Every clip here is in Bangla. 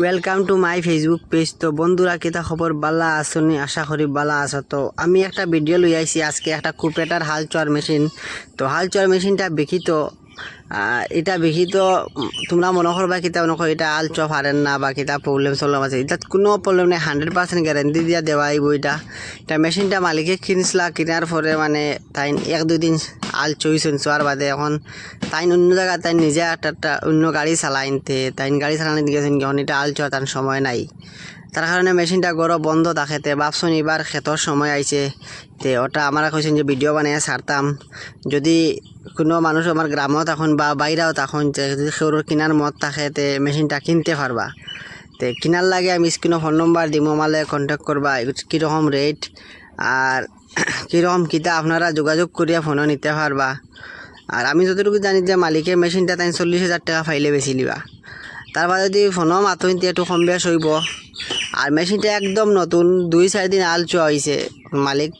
Welcome to my Facebook page তো বন্ধুরা, কিতা খবর বালা আসনি আশা করি বালা আছো। তো আমি একটা ভিডিও লই আইছি আজকে, একটা কুপেটার হাল চোয়ার মেশিন তো হাল চোয়ার মেশিনটা বিকি তো এটা বিকি তো তোমরা মনে করবা কিতা মনে করো এটা হাল চোয়া পারেন না বা কিতা প্রবলেম সলভ আছে। এটা কোনো প্রবলেম নেই হান্ড্রেড পার্সেন্ট গ্যারেন্টি দিয়া দেওয়া আইব এটা এটা মেশিনটা মালিকে কিনছিলা কিনার পরে মানে তাই এক দুই দিন আল চইছেন চোয়ার বাদে এখন তাই অন্য জায়গায় তাই নিজে একটা একটা অন্য গাড়ি চালাইনতে তাই গাড়ি চালানি দিয়েছেন যখন এটা আল চোয়া তার সময় নাই। তার কারণে মেশিনটা গরো বন্ধ থাকেতে ভাবছেন এবার ক্ষেতর সময় আইছে তে। ওটা আমরা কইছেন যে ভিডিও বানিয়ে ছাড়তাম। যদি কোনো মানুষ আমার গ্রামও তখন বা বাইরেও তখন যদি সৌর কিনার মত থাকে তে মেশিনটা কিনতে পারবা তে কিনার লাগে আমি স্ক্রিনে ফোন নম্বর দিব মালে কন্ট্যাক্ট করবা কীরকম রেট আর কীরকম কিতা আপনারা যোগাযোগ করিয়া ফোনও নিতে পারবা। আর আমি যতটুকু জানি যে মালিকের মেশিনটা তাই চল্লিশ হাজার টাকা ফাইলে বেশি লিবা। তারপর যদি ফোনও মাতুন একটু কম বেশ হইব আর মেশিনটা একদম নতুন, দুই চার দিন আল চুয়া হয়েছে মালিক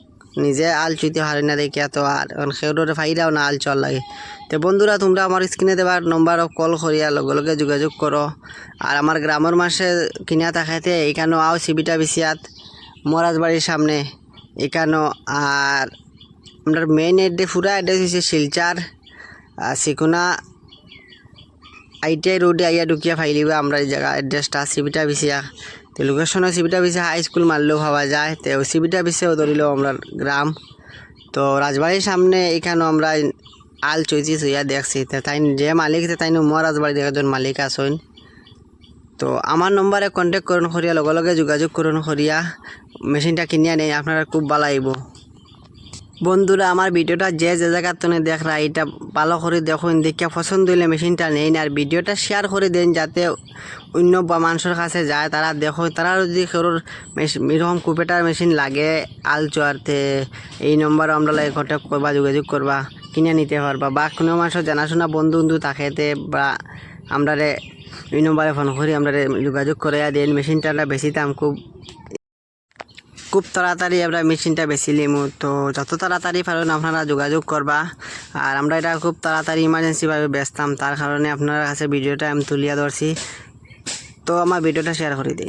নিজে আল চুইতে পারে না দেখে তো আর সেউরে ফাইরাও না আল চল লাগে। তো বন্ধুরা, তোমরা আমার স্ক্রিনে দেবার নম্বর কল করিয়া লগে লগে যোগাযোগ করো আর আমার গ্রামের মাসে কিনা থাকাতে এইখানেও আও সিবিটা বিছিয়াত মহারাজবাড়ির সামনে। এখানেও আর আপনার মেইন এড্রেস পুরা এড্রেস হচ্ছে শিলচার সিকুনা, আইটিআই রোডে আইয়া ঢুকিয়া ফাইলিবা আমরা এই জায়গা এড্রেসটা সিবিটা বিছিয়া তো লোকেশনও সিবিটা বিছিয়া হাই স্কুল মারলেও ভাবা যায়। তো সিবিটা বিছিয়াও ধরিলেও আমরা গ্রাম। তো রাজবাড়ির সামনে এখানেও আমরা আল চৈছি চইয়া দেখছি। তাই যে মালিক তাই মোর রাজবাড়ির একজন মালিক আসইন তো আমার নম্বরে কন্ট্যাক্ট করুন করিয়া লগে লগে যোগাযোগ করুন করিয়া মেশিনটা কিনিয়া নেই, আপনারা খুব ভালো আইব বন্ধুরা, আমার ভিডিওটা যে যে জায়গার তনে দেখরা এটা ভালো করে দেখুন, দেখিয়া পছন্দ হইলে মেশিনটা নেই। আর ভিডিওটা শেয়ার করে দেন যাতে অন্য বা মানুষের কাছে যায়, তারা দেখো। তারা যদি কারোর এরকম কুপেটার মেশিন লাগে, আল এই নম্বর আমরা কন্ট্যাক্ট করবা, যোগাযোগ করবা, কিনে নিতে পারবা। বা কোনো মানুষের জানাশোনা বন্ধু বন্ধু থাকেতে বা আমরা এই নম্বরে ফোন করি আমরা যোগাযোগ করে দেন। মেশিনটা বেশি দাম খুব খুব তাড়াতাড়ি আমরা মেশিনটা বেশি লিমু তো যত তাড়াতাড়ি পারেন আপনারা যোগাযোগ করবা। আর আমরা এটা খুব তাড়াতাড়ি ইমার্জেন্সিভাবে ব্যস্তাম তার কারণে আপনার কাছে ভিডিওটা আমি তুলিয়া ধরছি। তো আমার ভিডিওটা শেয়ার করে দিই।